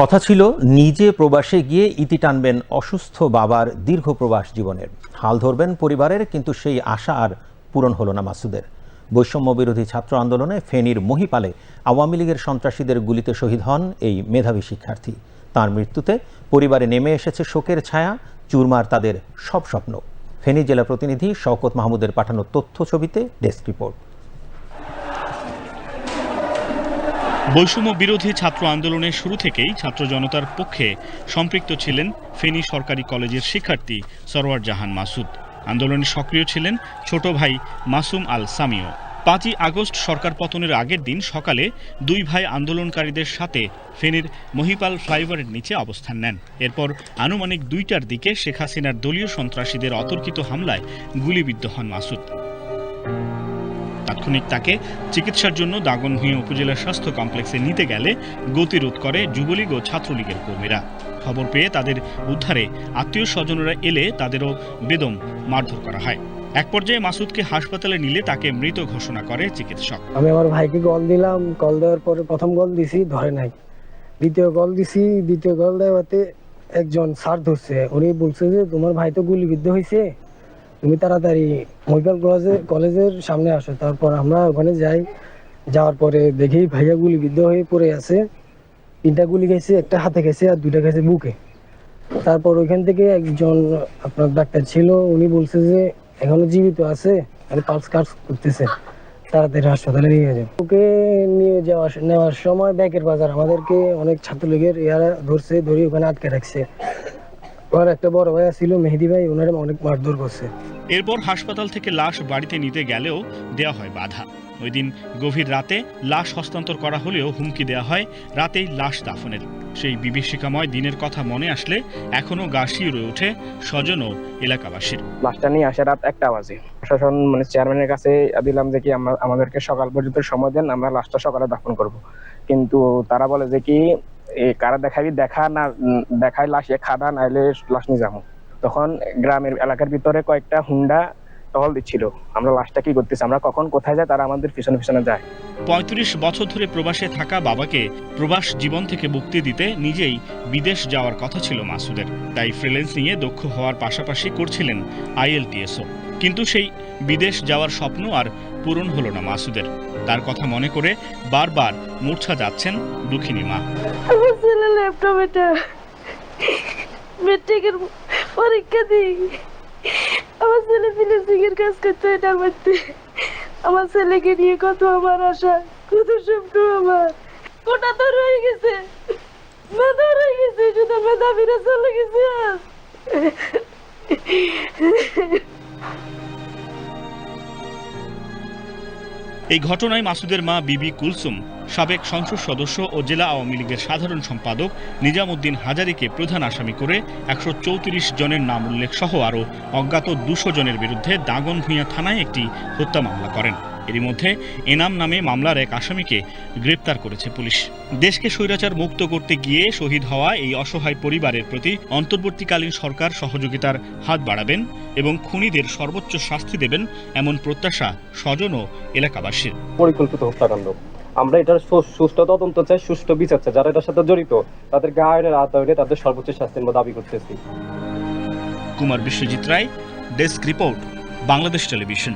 কথা ছিল, নিজে প্রবাসে গিয়ে ইতি টানবেন অসুস্থ বাবার দীর্ঘ প্রবাস জীবনের। হাল ধরবেন পরিবারের, কিন্তু সেই আশা আর পূরণ হলো না মাসুদের। বৈষম্য বিরোধী ছাত্র আন্দোলনে ফেনীর মহিপালে আওয়ামী লীগের সন্ত্রাসীদের গুলিতে শহীদ হন এই মেধাবী শিক্ষার্থী। তার মৃত্যুতে পরিবারে নেমে এসেছে শোকের ছায়া, চুরমার তাদের সব স্বপ্ন। ফেনী জেলা প্রতিনিধি শওকত মাহমুদের পাঠানো তথ্য ছবিতে ডেস্ক রিপোর্ট। বৈষম্য বিরোধী ছাত্র আন্দোলনের শুরু থেকেই ছাত্র জনতার পক্ষে সম্পৃক্ত ছিলেন ফেনী সরকারি কলেজের শিক্ষার্থী সরওয়ার জাহান মাসুদ। আন্দোলনে সক্রিয় ছিলেন ছোট ভাই মাসুম আল সামিও। পাঁচই আগস্ট সরকার পতনের আগের দিন সকালে দুই ভাই আন্দোলনকারীদের সাথে ফেনীর মহিপাল ফ্লাইওভারের নিচে অবস্থান নেন। এরপর আনুমানিক দুইটার দিকে শেখ হাসিনার দলীয় সন্ত্রাসীদের অতর্কিত হামলায় গুলিবিদ্ধ হন মাসুদ। তাৎক্ষণিক তাকে চিকিৎসার জন্য দাগনভূঞা উপজেলা স্বাস্থ্য কমপ্লেক্সে নিতে গেলে গতিরোধ করে যুবলীগ ও ছাত্রলীগের কর্মীরা। খবর পেয়ে তাদের উদ্ধারে আত্মীয় স্বজনরা এলে তাদেরও বেদম মারধর করা হয়। এক পর্যায়ে মাসুদকে হাসপাতালে নিলে তাকে মৃত ঘোষণা করে চিকিৎসক। আমি আমার ভাইকে কল দিলাম, কল দেওয়ার পরে প্রথম কল দিছি, ধরে নাই। দ্বিতীয় কল দিছি, দ্বিতীয় কল দেওয়াতে একজন স্যার ধরছে। উনি বলছে যে, তোমার ভাই তো গুলিবিদ্ধ হয়েছে তুমি তাড়াতাড়ি মহিপাল কলেজে, কলেজের সামনে আসো। তারপর আমরা ওখানে যাই। যাওয়ার পরে দেখি ভাইয়া গুলিবিদ্ধ হয়ে পড়ে আছে। তিনটা গুলি গেছে একটা হাতে গেছে আর দুইটা গেছে বুকে। তারপর ওইখান থেকে একজন আপনার ডাক্তার ছিল, উনি বলছে যে এখনও জীবিত আছে আর পালস কাজ করতেছে। তাড়াতাড়ি হাসপাতালে নিয়ে যাও। ওকে নিয়ে যাওয়া নেওয়ার সময় ব্যাকের বাজার আমাদেরকে অনেক ছাত্রলীগের ইয়ারা ধরছে, ধরে ওখানে আটকে রাখছে। ওর একটা বড় ভাই ছিল মেহেদি ভাই ওনারা অনেক মারধর করছে। এরপর হাসপাতাল থেকে লাশ বাড়িতে নিতে গেলেও দেওয়া হয় বাধা। ওই দিন গভীর রাতে লাশ হস্তান্তর করা হলেও হুমকি দেওয়া হয় রাতেই লাশ দাফনের। সেই বিভীষিকাময় দিনের কথা মনে আসলে এখনও গা শিউরে ওঠে স্বজন ও এলাকাবাসীর। লাশটা নিয়ে আসে রাত একটা বাজে। প্রশাসন মানে চেয়ারম্যানের কাছে দিলাম যে কি আমরা আমাদেরকে সকাল পর্যন্ত সময় দেন আমরা লাশটা সকালে দাফন করব। কিন্তু তারা বলে যে কি কারা দেখাবি দেখা না দেখাই লাশ খাদা, নাইলে লাশ নিয়ে যাব। তখন গ্রামের এলাকার ভিতরে কয়েকটা হুন্ডা টহল দিচ্ছিল। আমরা লাশটা কি করতেছি? আমরা কখন কোথায় যাই, তারা আমাদের পিছনে পিছনে যায়। পঁয়ত্রিশ বছর ধরে প্রবাসে থাকা বাবাকে প্রবাস জীবন থেকে মুক্তি দিতে নিজেই বিদেশ যাওয়ার কথা ছিল মাসুদের। তাই ফ্রিল্যান্সিংয়ে দক্ষ হওয়ার পাশাপাশি করছিলেন আইএলটিএসও। কিন্তু সেই বিদেশ যাওয়ার স্বপ্ন আর পূরণ হলো না মাসুদের। তার কথা মনে করে বারবার মূর্ছা যাচ্ছেন দুঃখিনী মা। আমার ছেলে ল্যাপটপেটা মেট্রিকের পরীক্ষা দিই। আমার ছেলে এর কাজ করতে এটার মধ্যে আমার ছেলেকে নিয়ে কত আমার আশা, কত স্বপ্ন আমার। ওটা তো রয়ে গেছে। মেধা রয়ে গেছে, শুধু মেধাবীরা চলে গেছে এই ঘটনায় মাসুদের মা বিবি কুলসুম, সাবেক সংসদ সদস্য ও জেলা আওয়ামী লীগের সাধারণ সম্পাদক নিজামুদ্দিন হাজারিকে প্রধান আসামি করে একশো চৌত্রিশ জনের নাম উল্লেখ সহ আরও অজ্ঞাত দুশো জনের বিরুদ্ধে দাগনভূঞা থানায় একটি হত্যা মামলা করেন। এরই মধ্যে এনাম নামে মামলার এক আসামিকে গ্রেপ্তার করেছে পুলিশ। দেশকে স্বৈরাচার মুক্ত করতে গিয়ে শহীদ হওয়া এই অসহায় পরিবারের প্রতি অন্তর্বর্তীকালীন সরকার সহযোগিতার হাত বাড়াবেন এবং খুনিদের সর্বোচ্চ শাস্তি দেবেন এমন প্রত্যাশা স্বজন ও এলাকাবাসীর। পরিকল্পিত হত্যাকাণ্ড। আমরা এটার সুষ্ঠু তদন্ত চাই সুষ্ঠু বিচার চাই। যারা এটার সাথে জড়িত তাদেরকে আইনের আওতায় তাদের সর্বোচ্চ শাস্তির দাবি করতেছি। Kumar Biswajit Roy desk report Bangladesh television.